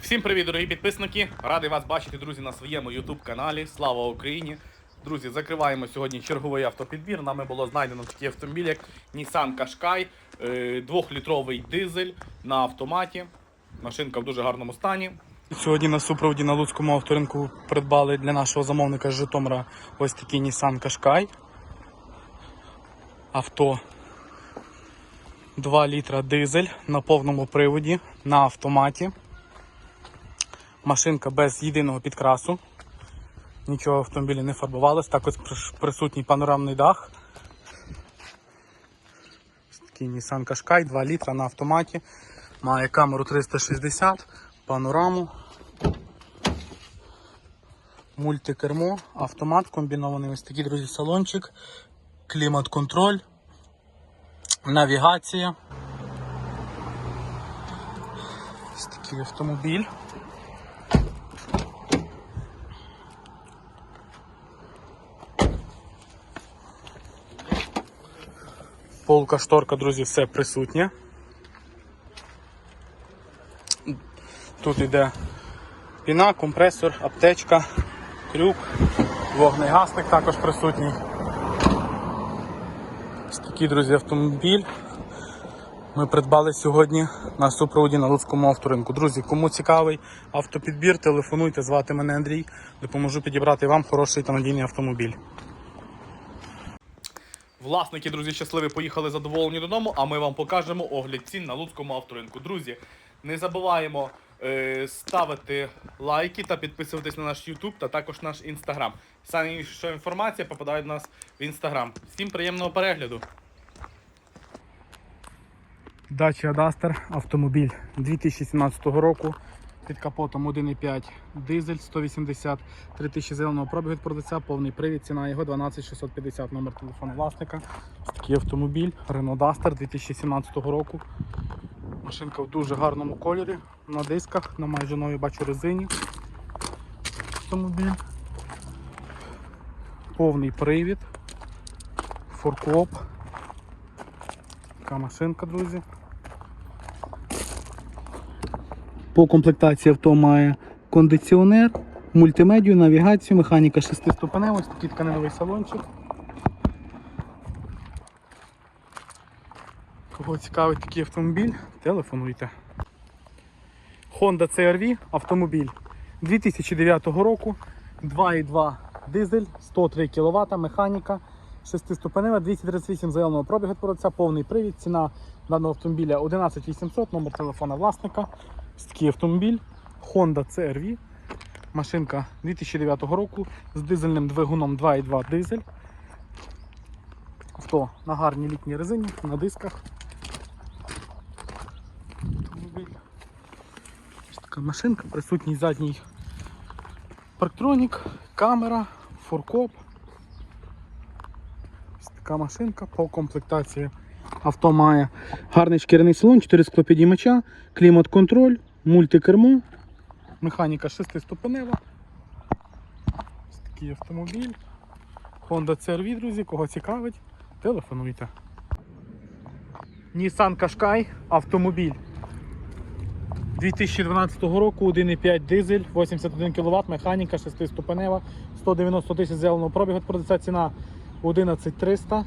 Всім привіт, дорогі підписники! Радий вас бачити, друзі, на своєму YouTube каналі. Слава Україні! Друзі, закриваємо сьогодні черговий автопідбір. Нами було знайдено такий автомобіль, як Nissan Qashqai, е, двохлітровий дизель на автоматі. Машинка в дуже гарному стані. Сьогодні на супроводі на Луцькому авторинку придбали для нашого замовника з Житомира ось такий Nissan Qashqai. Авто 2 літра дизель на повному приводі на автоматі. Машинка без єдиного підкрасу. Нічого в автомобілі не фарбувалось. Також прис- присутній панорамний дах. Такий Nissan Qashqai 2 літра на автоматі. Має камеру 360, панораму, мультикермо, автомат комбінований, ось такий, друзі, салончик, клімат-контроль, навігація. Ось такий автомобіль. Полка, шторка, друзі, все присутнє. Тут йде піна, компресор, аптечка, крюк, вогнегасник також присутній. Ось такий, друзі, автомобіль. Ми придбали сьогодні на супроводі на Луцькому авторинку. Друзі, кому цікавий автопідбір, телефонуйте, звати мене Андрій. Допоможу підібрати вам хороший та надійний автомобіль. Власники, друзі, щасливі поїхали задоволені додому, а ми вам покажемо огляд цін на Луцькому авторинку. Друзі, не забуваємо ставити лайки та підписуватись на наш YouTube та також наш Instagram. Найбільша інформація попадає до нас в Instagram. Всім приємного перегляду! Dacia Duster автомобіль 2017 року. Під капотом 1,5 дизель 183 тисячі зеленого пробігу від продавця, повний привід, ціна його 12650 номер телефону власника. Такий автомобіль Renault Duster 2017 року. Машинка в дуже гарному кольорі, на дисках, на майже новій бачу резині. Автомобіль. Повний привід. Форкоп. Така машинка, друзі. По комплектації авто має кондиціонер, мультимедію, навігацію, механіка 6 ступенева, такий тканиновий салончик. Кого цікавить такий автомобіль, телефонуйте. Honda CR-V автомобіль 2009 року, 2,2 дизель, 103 кВт, механіка, 6-ступенева, 238 заявленого пробігу продавця, повний привід, ціна даного автомобіля 11800, номер телефона власника. Такий автомобіль Honda CR-V. Машинка 2009 року з дизельним двигуном 2,2 дизель. Авто на гарній літній резині, на дисках. Автомобіль. Ось така машинка, присутній задній парктронік, камера, форкоп. Ось така машинка по комплектації. Авто має гарний шкіряний салон, 4 склопідіймача, клімат-контроль, мультикермо, механіка 6-ступенева. Ось такий автомобіль. Honda CR-V, друзі, кого цікавить, телефонуйте. Nissan Qashqai автомобіль 2012 року, 1,5 дизель, 81 кВт, механіка 6-ступенева, 190 тисяч зеленого пробігу продавця ціна 11300.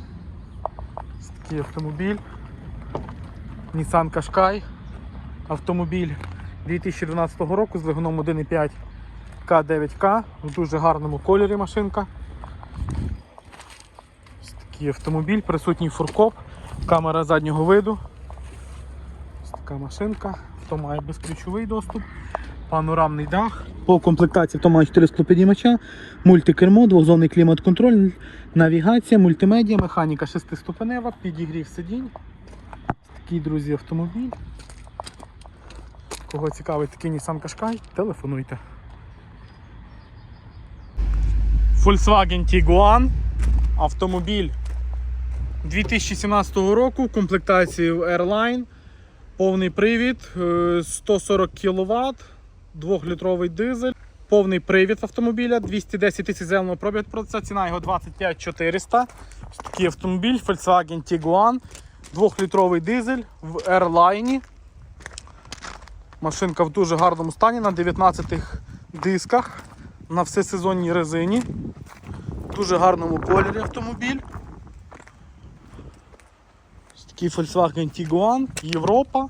Ось такий автомобіль. Nissan Qashqai. Автомобіль 2012 року з двигуном 1,5 К9К в дуже гарному кольорі машинка. Ось такий автомобіль, присутній фуркоп, камера заднього виду. Ось така машинка. Авто має безключовий доступ, панорамний дах. По комплектації авто має 4 склопідіймача, мультикермо, двохзонний клімат-контроль, навігація, мультимедіа, механіка 6-ступенева, підігрів сидінь. Такий, друзі, автомобіль. Кого цікавить такий Nissan Qashqai, телефонуйте. Volkswagen Tiguan. Автомобіль 2017 року, комплектації Airline, повний привід, е, 140 кВт, 2-літровий дизель, повний привід автомобіля, 210 тисяч зеленого пробігу продавця, ціна його 25 400. Такий автомобіль, Volkswagen Tiguan, 2-літровий дизель в Airline. Машинка в дуже гарному стані на 19 дисках, на всесезонній резині. Дуже гарному кольорі автомобіль. Такий Volkswagen Tiguan, Європа.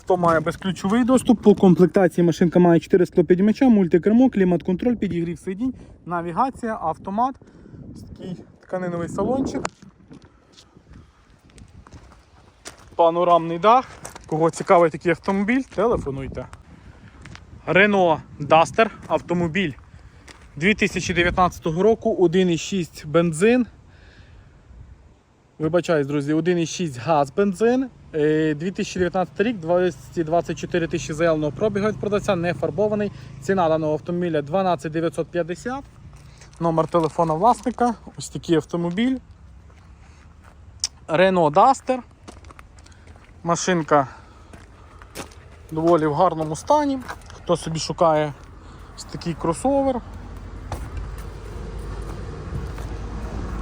Хто має безключовий доступ, по комплектації машинка має 4 склопідіймача, мультикермо, клімат-контроль, підігрів сидінь, навігація, автомат. Такий тканиновий салончик. Панорамний дах. Кого цікавий такий автомобіль, телефонуйте. Renault Duster автомобіль 2019 року, 1,6 бензин. Вибачаюсь, друзі, 1,6 газ бензин. Е, 2019 рік, 224 тисячі заявленого пробігу від продавця, не фарбований. Ціна даного автомобіля 12 950. Номер телефона власника. Ось такий автомобіль. Renault Duster. Машинка доволі в гарному стані. Хто собі шукає ось такий кросовер.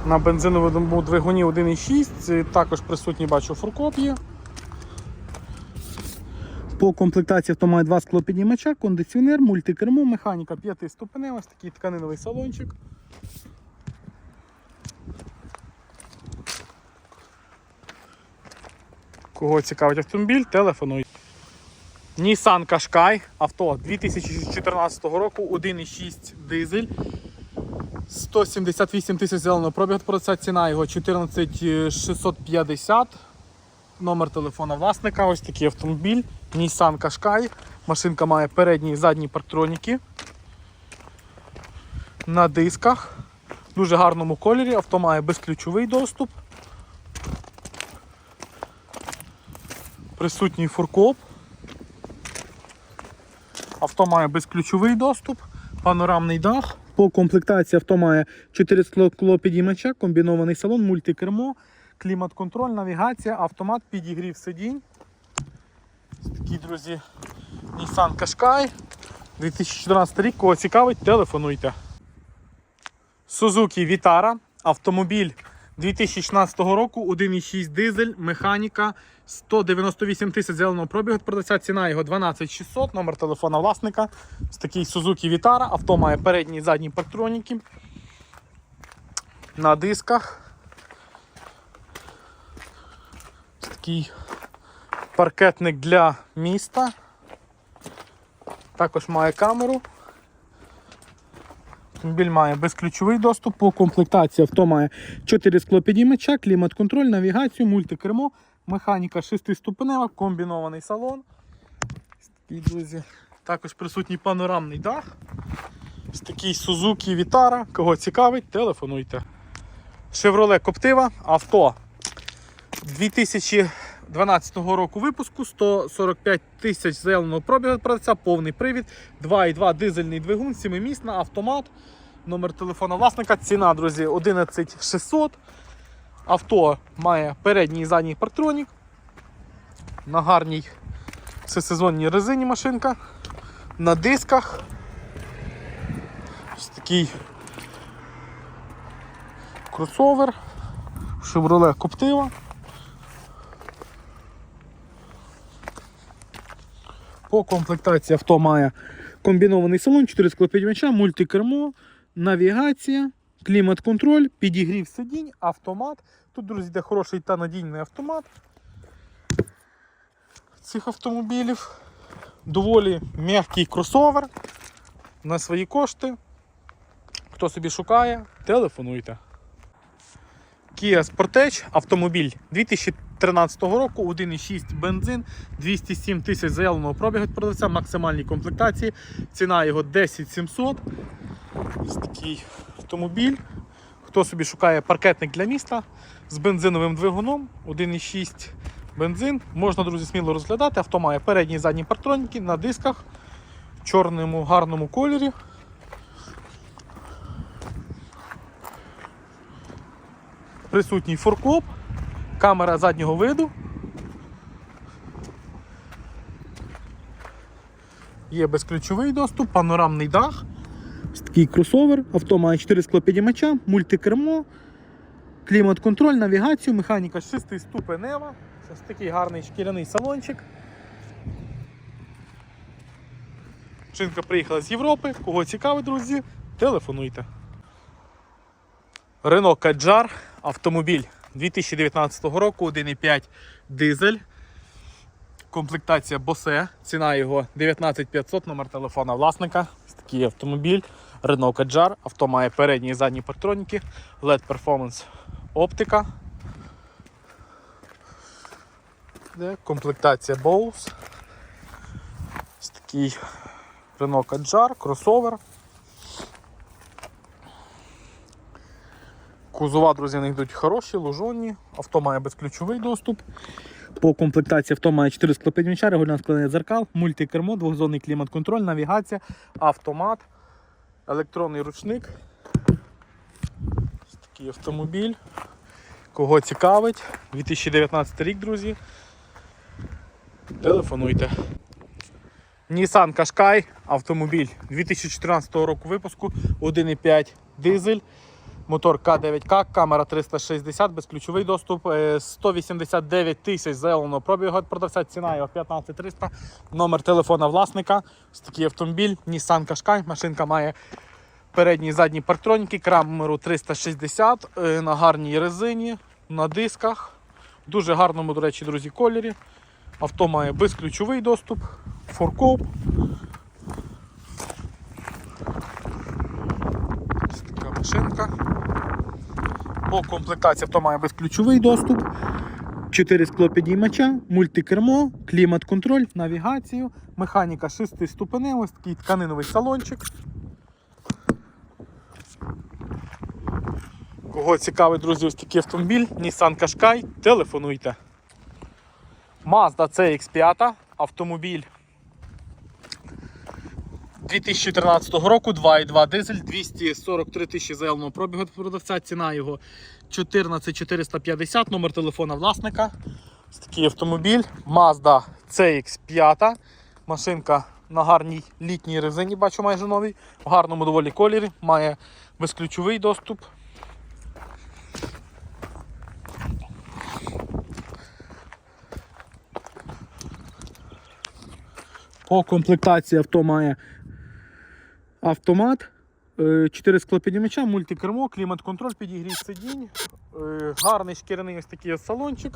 На бензиновому двигуні 1,6, також присутній бачу фуркоп. По комплектації авто має два склопіднімача, кондиціонер, мультикермо, механіка 5 ступеней, ось такий тканиновий салончик. Кого цікавить автомобіль, телефонуй. Nissan Qashqai, авто 2014 року, 1,6 дизель. 178 тисяч зеленого пробігу продавця, ціна його 14 650. Номер телефона власника, ось такий автомобіль. Nissan Qashqai. Машинка має передні і задні парктроніки. На дисках. В дуже гарному кольорі. Авто має безключовий доступ. Присутній фуркоп. Авто має безключовий доступ, панорамний дах. По комплектації авто має 4 склопідіймача, комбінований салон, мультикермо, клімат-контроль, навігація, автомат, підігрів сидінь. Такі, друзі, Nissan Qashqai. 2014 рік, кого цікавить, телефонуйте. Suzuki Vitara, автомобіль 2016 року, 1,6 дизель, механіка, 198 тисяч зеленого пробігу продавця, ціна його 12600, номер телефона власника. Ось такий Suzuki Vitara, авто має передні і задні парктроніки. На дисках. Ось такий паркетник для міста. Також має камеру. Автомобіль має безключовий доступ по комплектації. Авто має 4 склопідіймача, клімат-контроль, навігацію, мультикермо, механіка 6-ступенева, комбінований салон. Ось друзі. Також присутній панорамний дах. Ось такий Suzuki Vitara. Кого цікавить, телефонуйте. Chevrolet Captiva, авто 2012 року випуску, 145 тисяч зеленого пробігу продавця, повний привід, 2,2 дизельний двигун, 7-місна, автомат. Номер телефона власника, ціна, друзі, 11600. Авто має передній і задній парктронік. На гарній всесезонній резині машинка. На дисках. Ось такий кросовер. Chevrolet Captiva. По комплектації авто має комбінований салон, 4 склопідмяча, мультикермо, навігація, клімат-контроль, підігрів сидінь, автомат. Тут, друзі, йде хороший та надійний автомат цих автомобілів. Доволі м'який кросовер на свої кошти. Хто собі шукає, телефонуйте. Kia Sportage автомобіль 2013 року, 1,6 бензин, 207 тисяч заявленого пробігу від продавця, максимальній комплектації. Ціна його 10 700. Ось такий автомобіль. Хто собі шукає паркетник для міста з бензиновим двигуном, 1,6 бензин. Можна, друзі, сміло розглядати. Авто має передні і задні партроніки на дисках в чорному гарному кольорі. Присутній форкоп, камера заднього виду. є безключовий доступ, панорамний дах. Ось такий кросовер, авто має 4 склопідіймача, мультикермо, клімат-контроль, навігацію, механіка 6 ступенева. Ось такий гарний шкіряний салончик. Шинка приїхала з Європи. Кого цікавить, друзі, телефонуйте. Renault Kadjar, автомобіль 2019 року, 1,5 дизель. Комплектація Bose, ціна його 19500, номер телефона власника. Ось такий автомобіль. Renault Kadjar. Авто має передні і задні партроніки, LED Performance оптика. Комплектація Bose. Ось такий Renault Kadjar, кросовер. Кузова, друзі, них йдуть хороші, лужонні. Авто має безключовий доступ. По комплектації авто має 4 склопідміча, регулярне складання дзеркал, мультикермо, двохзонний клімат-контроль, навігація, автомат, електронний ручник. Ось такий автомобіль. Кого цікавить, 2019 рік, друзі. Телефонуйте. Nissan Qashqai, автомобіль 2014 року випуску, 1,5 дизель. Мотор К9К, камера 360, безключовий доступ, е, 189 тисяч заявленого пробігу від продавця, ціна його 15300, номер телефона власника. Ось такий автомобіль, Nissan Qashqai, машинка має передні і задні партроніки, камеру 360 е, на гарній резині, на дисках. Дуже гарному, до речі, друзі, кольорі. Авто має безключовий доступ, форкоп. Машинка. По комплектації авто має безключовий доступ. 4 склопідіймача, мультикермо, клімат-контроль, навігацію, механіка 6 ступенева, ось такий тканиновий салончик. Кого цікавить, друзі, ось такий автомобіль, Nissan Qashqai, телефонуйте. Mazda CX5, автомобіль 2013 року, 2,2 дизель, 243 тисячі заявленого пробігу від продавця, ціна його 14450, номер телефона власника. Такий автомобіль, Mazda CX5, машинка на гарній літній резині, бачу майже новий, в гарному доволі кольорі, має безключовий доступ. По комплектації авто має автомат, 4 склопіднімача, мультикермо, клімат-контроль, підігрів сидінь, е, гарний шкіряний ось такий салончик.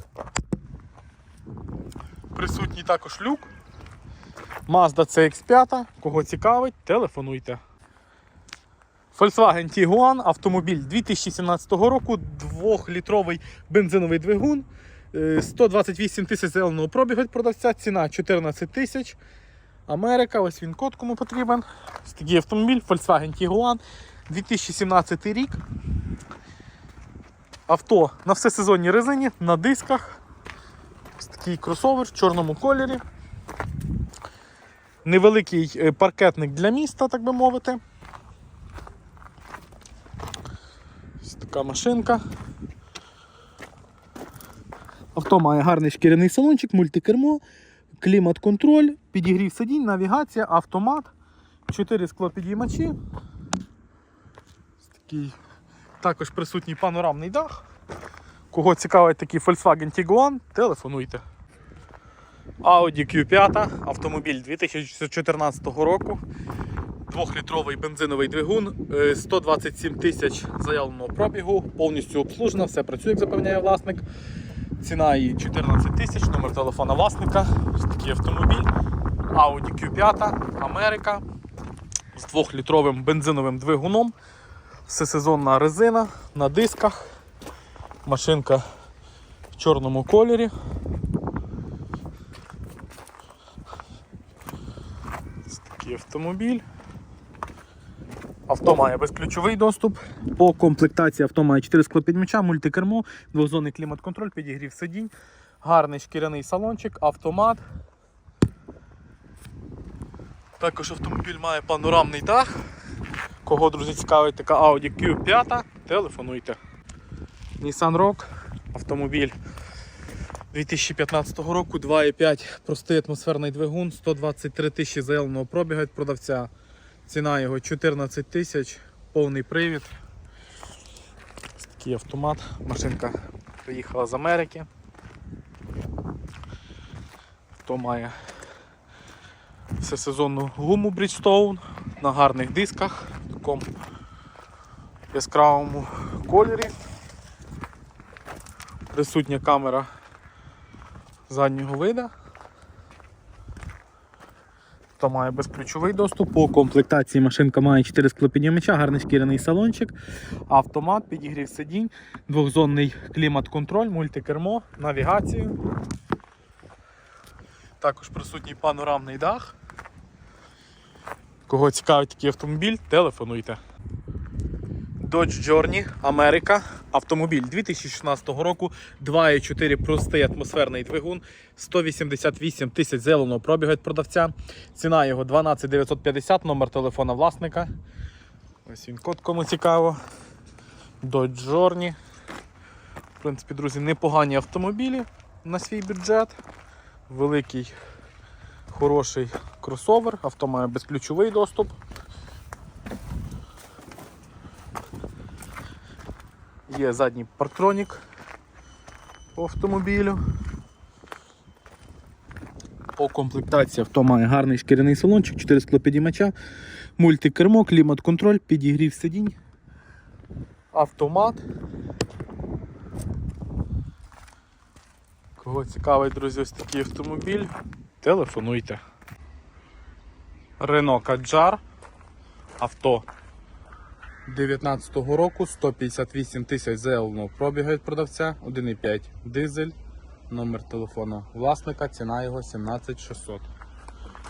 Присутній також люк. Mazda CX5, кого цікавить, телефонуйте. Volkswagen Tiguan, автомобіль 2017 року, 2-літровий бензиновий двигун, е, 128 тисяч зеленого пробігу від продавця, ціна 14 тисяч. Америка, ось він код кому потрібен. Ось такий автомобіль Volkswagen Tiguan 2017 рік. Авто на всесезонній резині, на дисках. Ось такий кросовер в чорному кольорі. Невеликий е, паркетник для міста, так би мовити. Ось така машинка. Авто має гарний шкіряний салончик, мультикермо, клімат-контроль, підігрів сидінь, навігація, автомат, 4 склопідіймачі. Такий також присутній панорамний дах. Кого цікавить такий Volkswagen Tiguan, телефонуйте. Audi Q5, автомобіль 2014 року. 2-літровий бензиновий двигун, е, 127 тисяч заявленого пробігу, повністю обслужена, все працює, як запевняє власник. Ціна її 14 тисяч, номер телефона власника. Такий автомобіль. Audi Q5, Америка з 2-літровим бензиновим двигуном. Всесезонна резина на дисках. Машинка в чорному кольорі. Ось такий автомобіль. Авто має безключовий доступ. По комплектації авто має 4 склопідміча, мультикермо, двозонний клімат-контроль, підігрів сидінь, гарний шкіряний салончик, автомат. Також автомобіль має панорамний дах. Кого, друзі, цікавить така Audi Q5, телефонуйте. Nissan Rogue, автомобіль 2015 року 2,5 простий атмосферний двигун, 123 тисячі заявленого пробіга від продавця. Ціна його 14 тисяч, повний привід. Такий автомат. Машинка приїхала з Америки. Хто має всесезонну гуму Bridgestone на гарних дисках в такому яскравому кольорі. Присутня камера заднього вида. Та має безключовий доступ. По комплектації машинка має 4 склопіднімача, гарний шкіряний салончик, автомат, підігрів сидінь, двохзонний клімат-контроль, мультикермо, навігацію. Також присутній панорамний дах. Кого цікавить такий автомобіль, телефонуйте. Dodge Journey Америка. Автомобіль 2016 року, 2,4 простий атмосферний двигун, 188 тисяч зеленого пробігу від продавця. Ціна його 12 950, номер телефона власника. Ось він код кому цікаво. Dodge Journey. В принципі, друзі, непогані автомобілі на свій бюджет. Великий, хороший кросовер, авто має безключовий доступ. Є задній парктронік по автомобілю. По комплектації авто має гарний шкіряний салончик, 4 склопідіймача, мультикермо, клімат-контроль, підігрів сидінь, автомат. Кого цікавить, друзі, ось такий автомобіль, телефонуйте. Renault Kadjar. Авто 19-го року 158 тисяч заявленого пробігу від продавця, 1,5 дизель, номер телефону власника, ціна його 17600.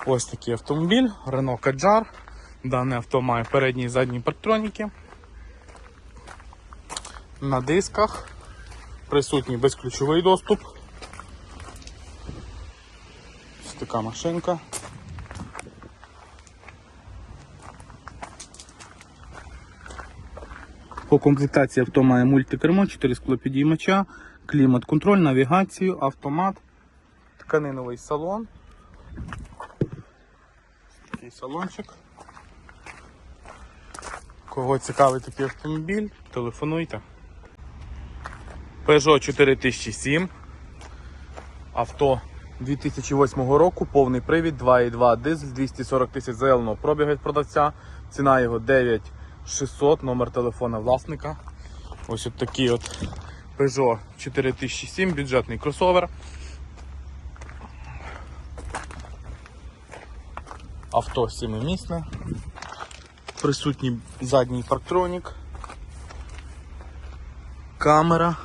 Ось такий автомобіль, Renault Kadjar. Дане авто має передні і задні парктроніки. На дисках присутній безключовий доступ. Ось така машинка. По комплектації авто має мультикермо, 4 склопідіймача, клімат-контроль, навігацію, автомат, тканиновий салон. Такий салончик. Кого цікавий такий автомобіль, телефонуйте. Peugeot 4007. Авто 2008 року, повний привід, 2,2 дизель, 240 тисяч заявленого пробігу від продавця. Ціна його 9600, номер телефона власника. Ось от такий от Peugeot 4007, бюджетний кросовер. Авто 7-місне. Присутній задній парктронік. Камера.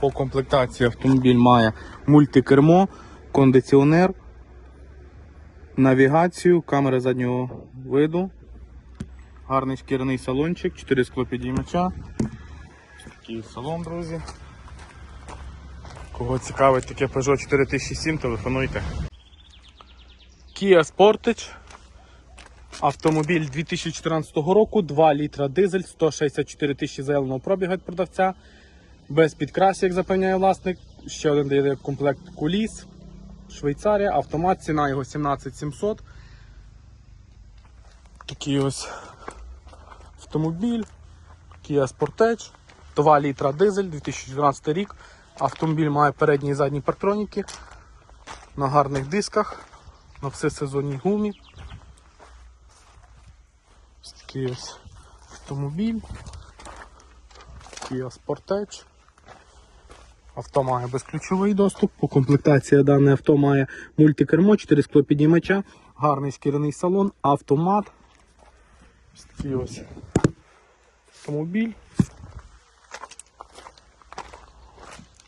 По комплектації автомобіль має мультикермо, кондиціонер, навігацію, камера заднього виду, гарний шкіряний салончик, 4 склопідіймача. Такий салон, друзі. Кого цікавить таке Peugeot 4007, телефонуйте. Kia Sportage. Автомобіль 2014 року, 2 літра дизель, 164 тисячі заявленого пробігу від продавця. Без підкрасів, як запевняє власник. Ще один дає комплект куліс. Швейцарія, автомат, ціна його 17700. Такий ось автомобіль. Kia Sportage. 2 літра дизель, 2014 рік. Автомобіль має передні і задні парктроніки. На гарних дисках, на всесезонній гумі. Ось такий ось автомобіль. Kia Sportage. Авто має безключовий доступ. По комплектації дане авто має мультикермо, 4 склопідіймача, гарний шкіряний салон, автомат. Ось такий ось автомобіль.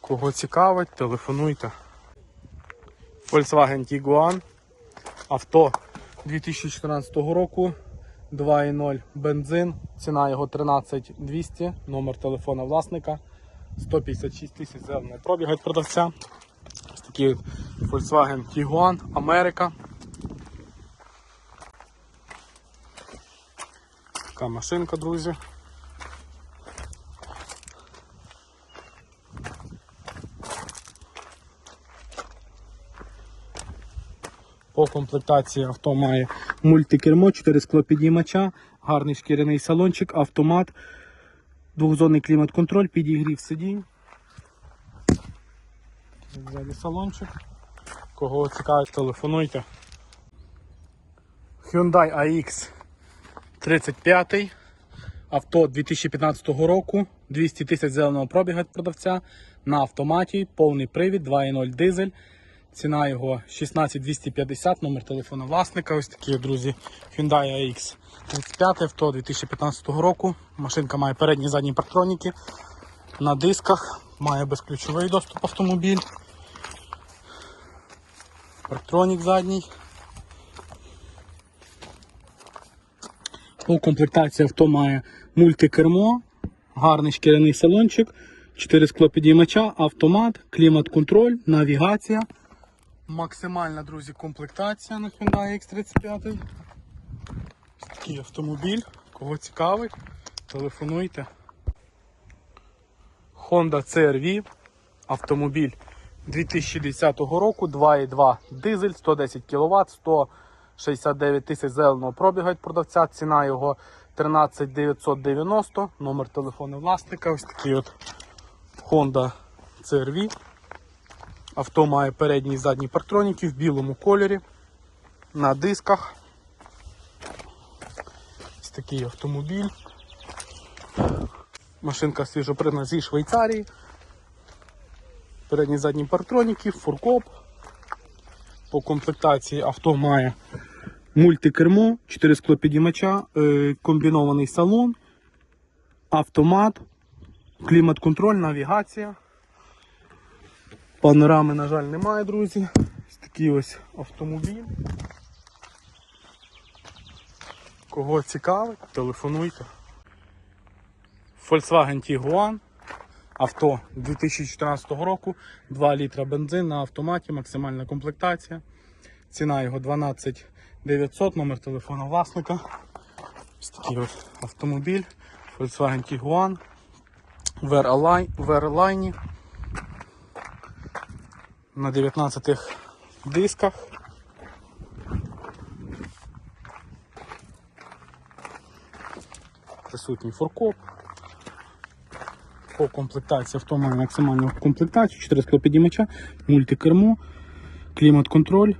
Кого цікавить, телефонуйте. Volkswagen Tiguan. Авто 2014 року. 2.0 бензин, ціна його 13200, номер телефона власника, 156 тисяч зеленого пробігу від продавця. Ось такий Volkswagen Tiguan Америка. Така машинка, друзі. По комплектації авто має мультикермо, 4 склопідіймача, гарний шкіряний салончик, автомат, двохзонний клімат-контроль, підігрів сидінь. Ззаді салончик. Кого цікавить, телефонуйте. Hyundai AX 35. Авто 2015 року, 200 тисяч зеленого пробіга продавця на автоматі, повний привід, 2.0 дизель. Ціна його 16250, номер телефона власника. Ось такі, друзі, Hyundai AX 35 авто 2015 року. Машинка має передні і задні партроніки. На дисках, має безключовий доступ автомобіль. Партронік задній. По комплектації авто має мультикермо, гарний шкіряний салончик, 4 склопідіймача, автомат, клімат-контроль, навігація. Максимальна, друзі, комплектація на Hyundai X35. Такий автомобіль. Кого цікавить, телефонуйте. Honda CR-V. Автомобіль 2010 року, 2,2 дизель, 110 кВт, 169 тисяч зеленого пробіга від продавця. Ціна його 13 990, номер телефону власника. Ось такий от Honda CR-V. Авто має передні і задні партроніки в білому кольорі. На дисках. Ось такий автомобіль. Машинка свіжопригнана зі Швейцарії. Передні і задні партроніки, фуркоп. По комплектації авто має мультикермо, 4 склопідіймача, е, комбінований салон, автомат, клімат-контроль, навігація. Панорами, на жаль, немає, друзі. Ось такий ось автомобіль. Кого цікавить, телефонуйте. Volkswagen Tiguan. Авто 2014 року, 2 літра бензин на автоматі, максимальна комплектація. Ціна його 12 900, номер телефона власника. Ось такий ось автомобіль. Volkswagen Tiguan. В R-Line- в R-Line. На 19 дисках. Присутній фуркоп. По комплектації авто має максимальну комплектацію, 4 склопідіймача, мультикермо, клімат-контроль,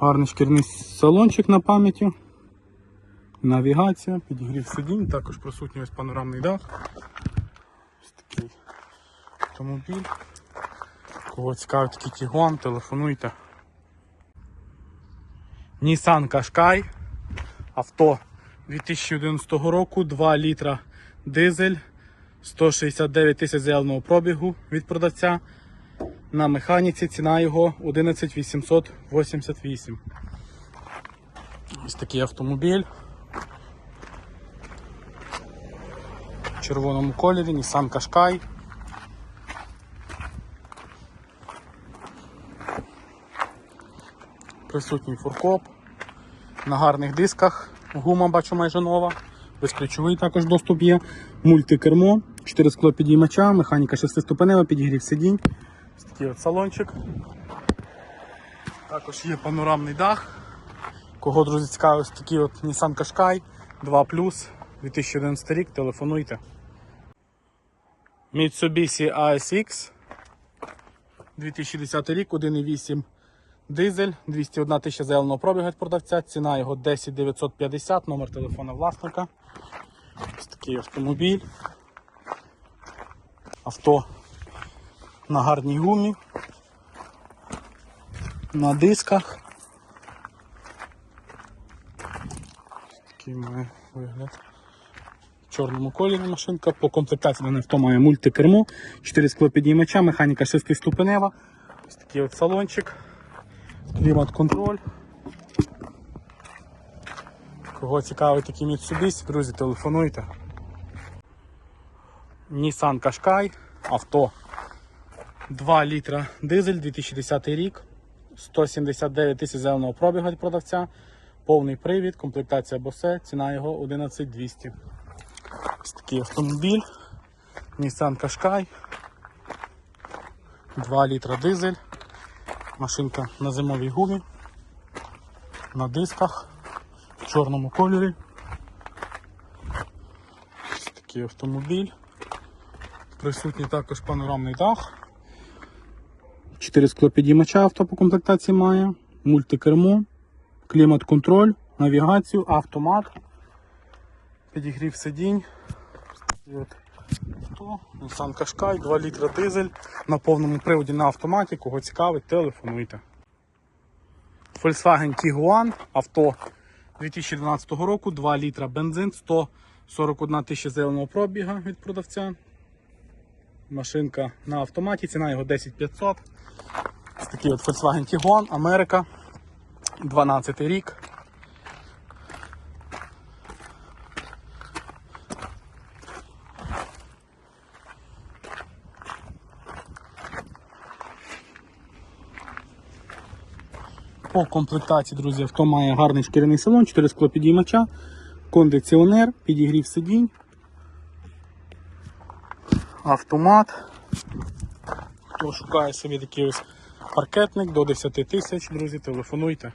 гарний шкірний салончик на пам'яті, навігація, підігрів сидінь, також присутній ось панорамний дах. Ось такий автомобіль. Кого цікавить такий телефонуйте. Nissan Qashqai. Авто 2011 року, 2 літра дизель, 169 тисяч заявленого пробігу від продавця. На механіці ціна його 11 888. Ось такий автомобіль. В червоному кольорі, Nissan Qashqai. Присутній фуркоп. На гарних дисках. Гума бачу майже нова. Безключовий також доступ є. Мультикермо, 4 скло підіймача, механіка 6-ступенева, підігрів сидінь. Ось такий от салончик. Також є панорамний дах. Кого, друзі, цікавить, ось такий от Nissan Qashqai 2 2011 рік, телефонуйте. Mitsubishi ASX 2010 рік, 1,8 Дизель, 201 тисяча зеленого пробігу від продавця, ціна його 10 950, номер телефона власника. Ось такий автомобіль. Авто на гарній гумі, на дисках. Такий має вигляд. В чорному кольорі машинка. По комплектації на авто має мультикермо, 4 склопідіймача, механіка 6-ступенева. Ось такий от салончик. Клімат-контроль. Кого цікавить такі Mitsubishi, друзі, телефонуйте. Nissan Qashqai, авто 2 літра дизель, 2010 рік, 179 тисяч зеленого пробігу від продавця, повний привід, комплектація Bose, ціна його 11200. Ось такий автомобіль. Nissan Qashqai. 2 літра дизель. Машинка на зимовій гумі. на дисках в чорному кольорі. Ось такий автомобіль. Присутній також панорамний дах. Чотири склопідіймача авто по комплектації має, мультикермо, клімат-контроль, навігацію, автомат, підігрів сидінь. Авто, Nissan Qashqai, 2 літра дизель на повному приводі на автоматі. Кого цікавить, телефонуйте. Volkswagen Tiguan, авто 2012 року, 2 літра бензин, 141 тисяча зеленого пробіга від продавця. Машинка на автоматі, ціна його 10500. Ось такий от Volkswagen Tiguan, Америка, 12 рік. По комплектації, друзі, авто має гарний шкіряний салон, 4 склопідіймача, кондиціонер, підігрів сидінь, автомат. Хто шукає собі такий ось паркетник до 10 тисяч, друзі, телефонуйте.